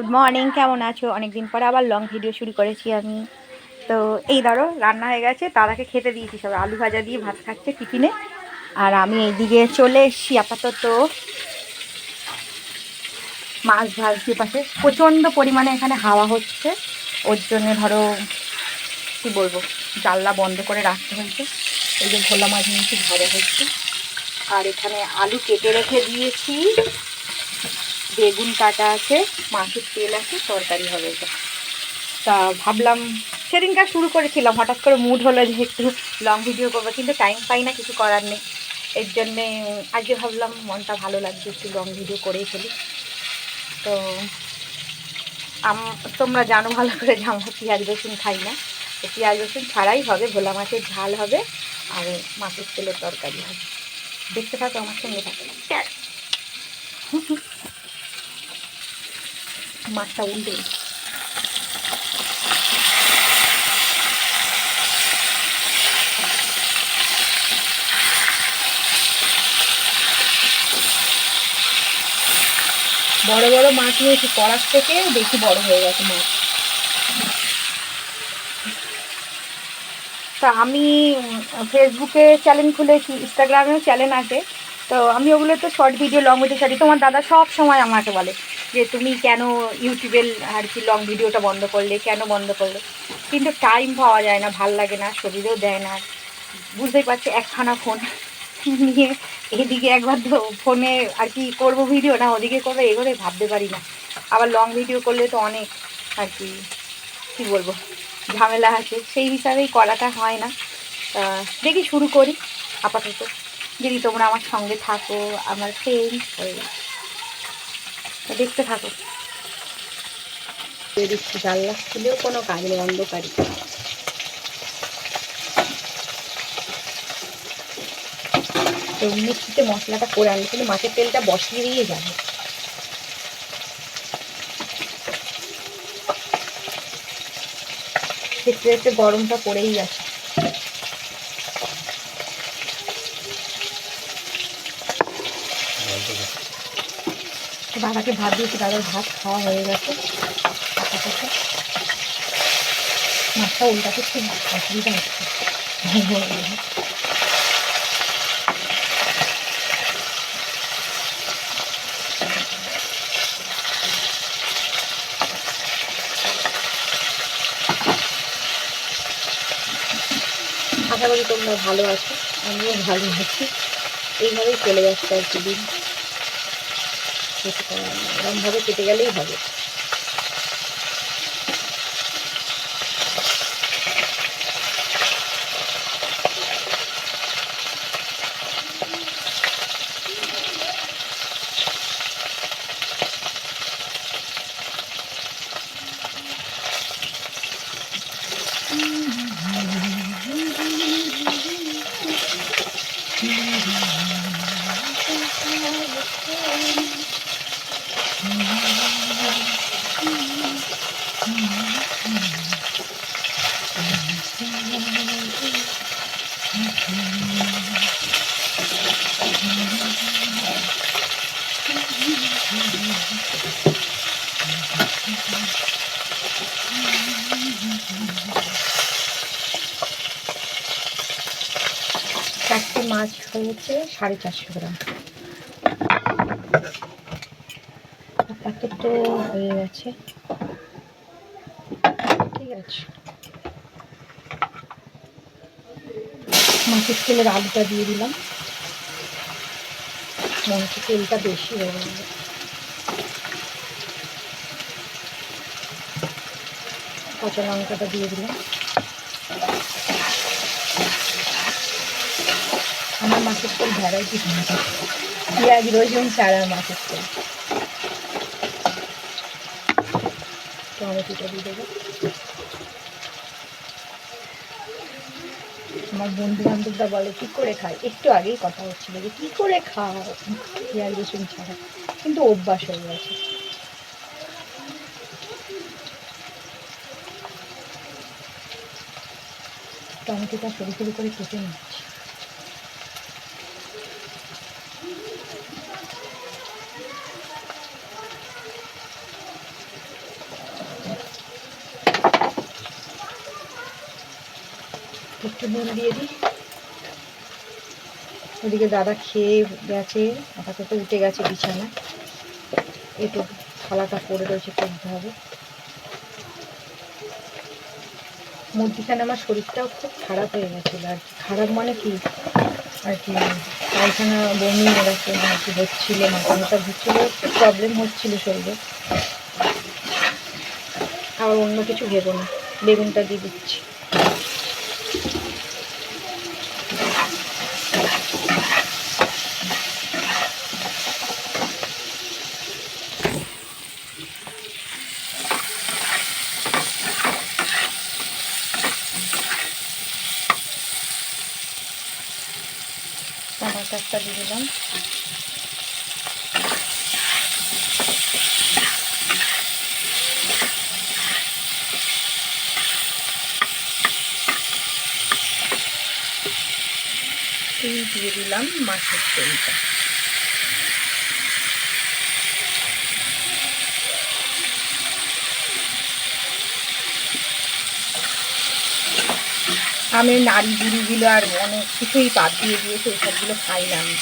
Good morning কেমন আছো? অনেকদিন পরে আবার লং ভিডিও শুরু করেছি আমি। তো এই ধরো, রান্না হয়ে গেছে তারাকে খেতে দিয়েছি সব আলু ভাজা দিয়ে ভাত খাচ্ছে টিফিনে। আর আমি এইদিকে চলে এসেছি আপাতত। মাছ ভাজছি পাশে। প্রচণ্ড পরিমাণে এখানে হাওয়া হচ্ছে। ওর জন্যে ধরো, কী বলব, জানলা বন্ধ করে রাখতে হয়েছে। এই যে ভোলা মাছ নিয়েছি ভাজা হচ্ছে। আর এখানে আলু কেটে রেখে দিয়েছি। বেগুন কাটা আছে, মাছের তেল আছে, তরকারি হবে এটা। তা ভাবলাম সেদিনকার শুরু করেছিলাম, হঠাৎ করে মুড হলো যে একটু লং ভিডিও করব, কিন্তু টাইম পাই না, কিছু করার নেই। এর জন্যে আজকে ভাবলাম মনটা ভালো লাগছে, একটু লং ভিডিও করেই ফেলি। তো আম- তোমরা জানো ভালো করে যে আমরা পেঁয়াজ, রসুন খাই না। তো পেঁয়াজ, রসুন ছাড়াই হবে, ভোলা মাছের ঝাল হবে, আর মাছের তেলের তরকারি হবে। দেখতে থাকো, আমার সঙ্গে থাকো। মাছটা উল্টে বড় বড় মাছ নিয়েছি কড়ার থেকে, বেশি বড় হয়ে গেছে মাছ। তা আমি ফেসবুকে চ্যানেল খুলেছি ইনস্টাগ্রামেও চ্যানেল আছে। তো আমি ওগুলোতে শর্ট ভিডিও লং ভিডিও ছাড়ি। তোমার দাদা সব সময় আমাকে বলে যে তুমি কেন ইউটিউবের আর কি লং ভিডিওটা বন্ধ করলে, কেন বন্ধ করলে? কিন্তু টাইম পাওয়া যায় না, ভালো লাগে না, শরীরেও দেয় না। বুঝতেই পারছ, একখানা ফোন নিয়ে এদিকে একবার ফোনে আর কি করব ভিডিও না, ওদিকে করব এগোরে ভাবতে পারি না। আবার লং ভিডিও করলে তো অনেক আর কি, কী বলব, ঝামেলা আছে। সেই হিসাবেই করাটা হয় না। দেখি শুরু করি, আপাতত। যদি তোমরা আমার সঙ্গে থাকো, আমার ফ্রেন্ড হয়ে দেখতে থাকো। জানলা খুলেও কোনো কাজ নেই অন্ধকারই তো মিক্সিতে মশলাটা করে আনলে কিন্তু মাছের তেলটা বসিয়ে দিয়ে যাবে। দেখতে দেখতে গরমটা পড়েই গেছে দাদাকে ভাত দিয়েছি দাদার ভাত খাওয়া হয়ে গেছে। মাছটা উল্টাতে খুব অসুবিধা হচ্ছে। আশা করি তোমরা ভালো আছো, আমিও ভালো আছি। এইভাবেই চলে যাচ্ছে আর কি দিন। কিছু করার নেই। এরমভাবে কেটে গেলেই হবে মাছ হয়েছে সাড়ে চারশো গ্রাম। আপাতত হয়ে গেছে। ঠিক আছে। মাছের তেলের আলুটা দিয়ে দিলাম। হচ্ছে তেলটা বেশি হয়ে গেল কাঁচা লঙ্কাটা দিয়ে দিলাম আমার মাছের ভ্যারাইটি পেঁয়াজ, রসুন ছাড়া মাছের তেল টমেটোটা দিয়ে দেবো। আমার বন্ধু বান্ধবরা বলে, কী করে খায়? একটু আগেই কথা হচ্ছিল যে, কী করে খাও? পেঁয়াজ, রসুন ছাড়া। কিন্তু অভ্যাস হয়ে গেছে। টমেটোটা সরু সরু করে কেটে নিচ্ছি একটু নুন দিয়ে দিই। ওদিকে দাদা খেয়ে গেছে, আপাতত উঠে গেছে বিছানা। একটু থালাটা পড়ে রয়েছে করতে হবে। মধ্যিখানে আমার শরীরটাও খুব খারাপ হয়ে গেছিল। আর কি খারাপ মানে কি? আর কি, পায়খানা বমি, এরকম আর কি হচ্ছিল মাথা মাথা ঘুরছিলো প্রবলেম হচ্ছিল শরীরে। আবার অন্য কিছু ভেবো না। বেগুনটা দিয়ে দিচ্ছি। টমাটারটা দিয়ে দিলাম। এই দিয়ে দিলাম মাছের তেলটা। আমি নাড়ি বুড়িগুলো আর অনেক কিছুই বাদ দিয়ে দিয়েছে, ওইসবগুলো খাই না আমি।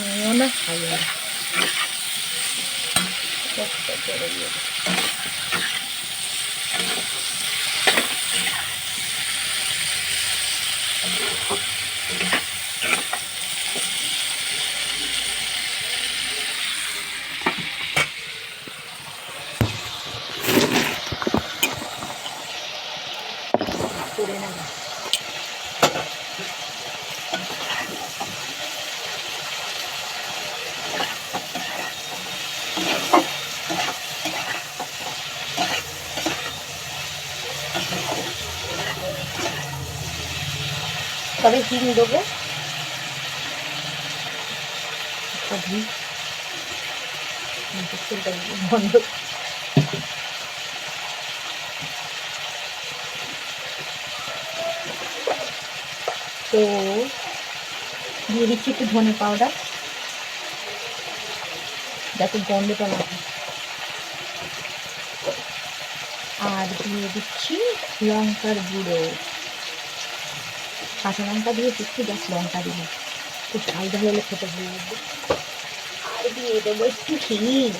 নিয়েও না খাই না দিই। করে নেব তবে হিং দেবো। তো দিয়ে দিচ্ছি একটু ধনে পাউডার, যাতে গন্ধটা হয়। আর দিয়ে দিচ্ছি লঙ্কার গুঁড়ো। কাঁচা লঙ্কা দিয়ে একটু জাস্ট লঙ্কা দিলে একটু ঝাল ঝাল হলে খেতে ভালো লাগবে। আর দিয়ে দেবো একটু হিং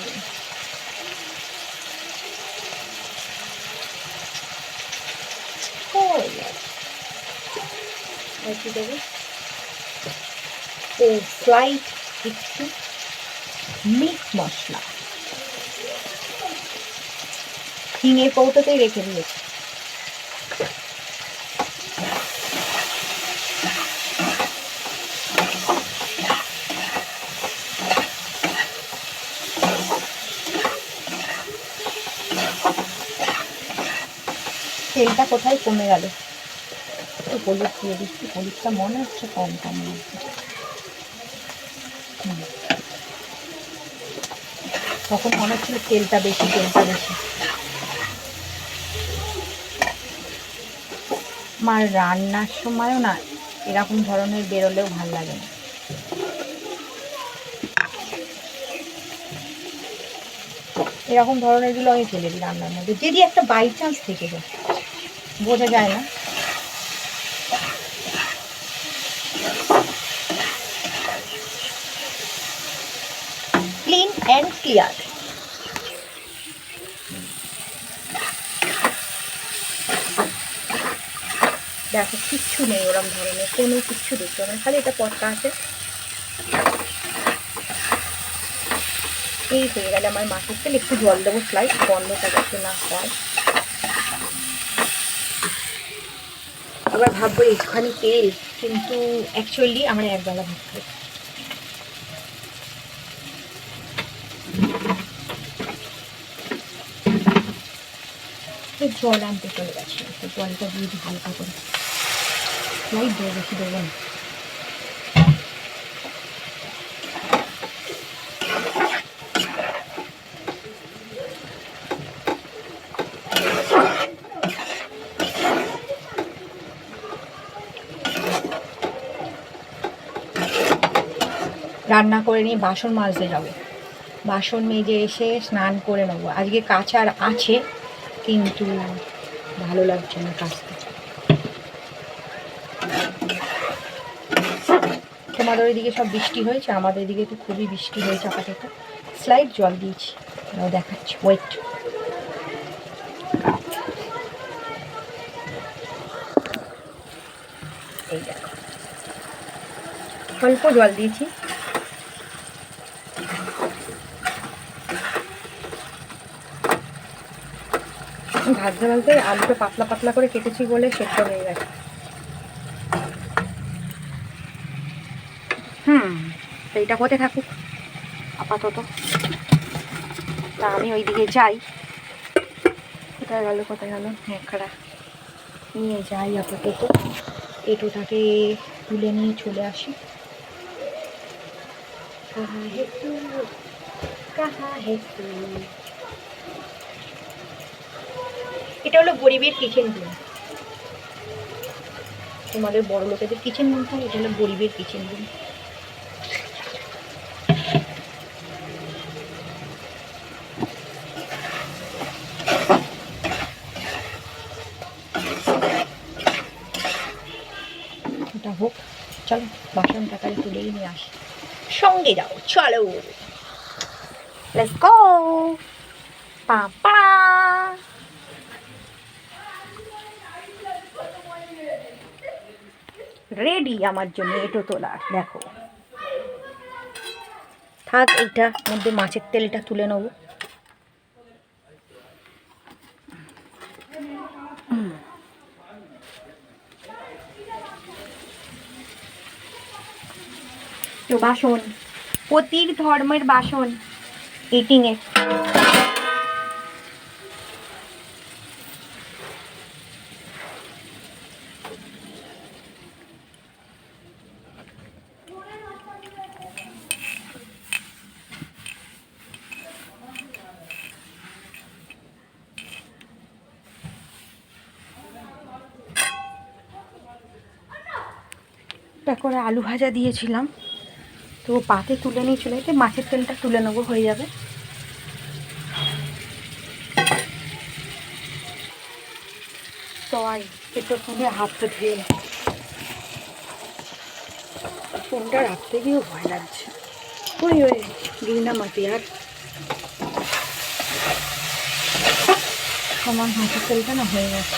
কি দেবো? ও স্লাইড একটু মিট মশলা। হিঙের কৌটোতেই রেখে দিয়েছি। তেলটা কোথায় কমে গেল? একটু হলুদ দিয়ে দিচ্ছি হলুদটা মনে হচ্ছে কম কম তখন মনে হচ্ছিল তেলটা বেশি তেলটা বেশি। আমার রান্নার সময়ও না এরকম ধরনের বেরোলেও ভালো লাগে না। এরকম ধরনেরগুলো আমি ফেলে দিই রান্নার মধ্যে। যদি একটা বাই চান্স থেকে যায়। বোঝা যায় না। ক্লিন অ্যান্ড ক্লিয়ার দেখো, কিচ্ছু নেই ওরম ধরনের, কোনো কিচ্ছু দেখতে না, খালি এটা পটকা আছে। এই হয়ে গেলে আমার মাছের তেল, একটু জল দেবো স্লাইড বন্ধটা যাতে না হয়। এবার ভাববো একটুখানি তেল, কিন্তু অ্যাকচুয়ালি আমার একবেলা ভাত খাই। জল আনতে চলে গেছে জলটা দিয়ে হালকা করে। লাইট দেবো রান্না করে নিয়ে বাসন মাজতে যাবে। বাসন মেজে এসে স্নান করে নেব। আজকে কাচার আছে, কিন্তু ভালো লাগছে না কাজতে তোমাদের ওইদিকে সব বৃষ্টি হয়েছে, আমাদের এদিকে তো খুবই বৃষ্টি হয়েছে আপাতত। স্লাইড জল দিয়েছি দেখাচ্ছি। ওয়েট অল্প জল দিয়েছি। ভাজতে ভাজতে আলুটা পাতলা পাতলা করে কেটেছি বলে সেদ্ধ হয়ে গেছে। হুম তো এইটা হতে থাকুক আপাতত। তা আমি ওইদিকে যাই। কোথায় গেল কোথায় গেল? হ্যাঁ খারাপ নিয়ে যাই আপাতত। এটোটাকে তুলে নিয়ে চলে আসি। কাহা হে তু কাহা হে তু এটা হলো গরিবের কিচেন রুম তোমাদের বড় লোকেদের কিচেন রুম থাকে এটা হলো গরিবের কিচেন রুম হোক, চলো বাসনটা তাহলে তুলেই নিয়ে আসি। সঙ্গে যাও, চলো। গো পাপা রেডি আমার জন্য এটো তোলার দেখো। থাক এইটা। মধ্যে মাছের তেলটা তুলে নেব। তো বাসন পতির ধর্মের বাসন ইটিংয়ে একটা করে আলু ভাজা দিয়েছিলাম। তো পাতে তুলে নিয়ে চলে যেতে মাছের তেলটা তুলে নেব, হয়ে যাবে। সবাই একটু ফোনে হাতটা ধুয়ে। ফোনটা রাখতে গিয়েও ভয় লাগছে। ওই ওই রিনা মাটি আর। আমার হাতের তেলটা না হয়ে গেছে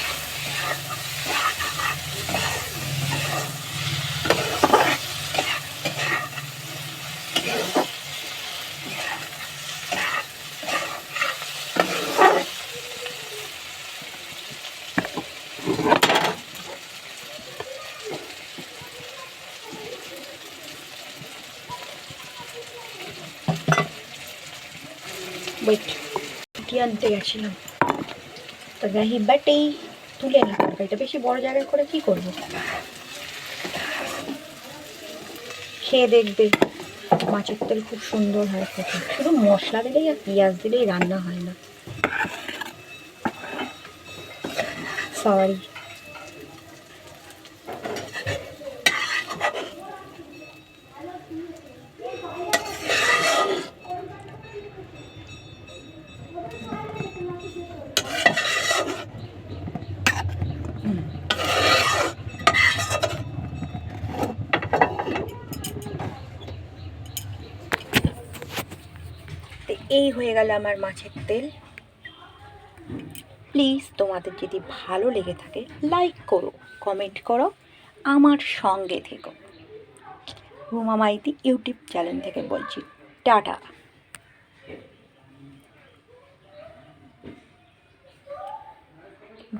ওয়েট কি আনতে গেছিলাম। তো গাহি বাটেই তুলে নি এটা বেশি বড় জায়গায় করে কি করব? খেয়ে দেখবে মাছের তেল খুব সুন্দর হয় খেতে। শুধু মশলা দিলেই আর পেঁয়াজ দিলেই রান্না হয় না। সরি এই হয়ে গেল আমার মাছের তেল। প্লিজ তোমাদের যদি ভালো লেগে থাকে লাইক করো কমেন্ট করো, আমার সঙ্গে থেকো। রুমা মাইতি ইউটিউব চ্যানেল থেকে বলছি, টাটা।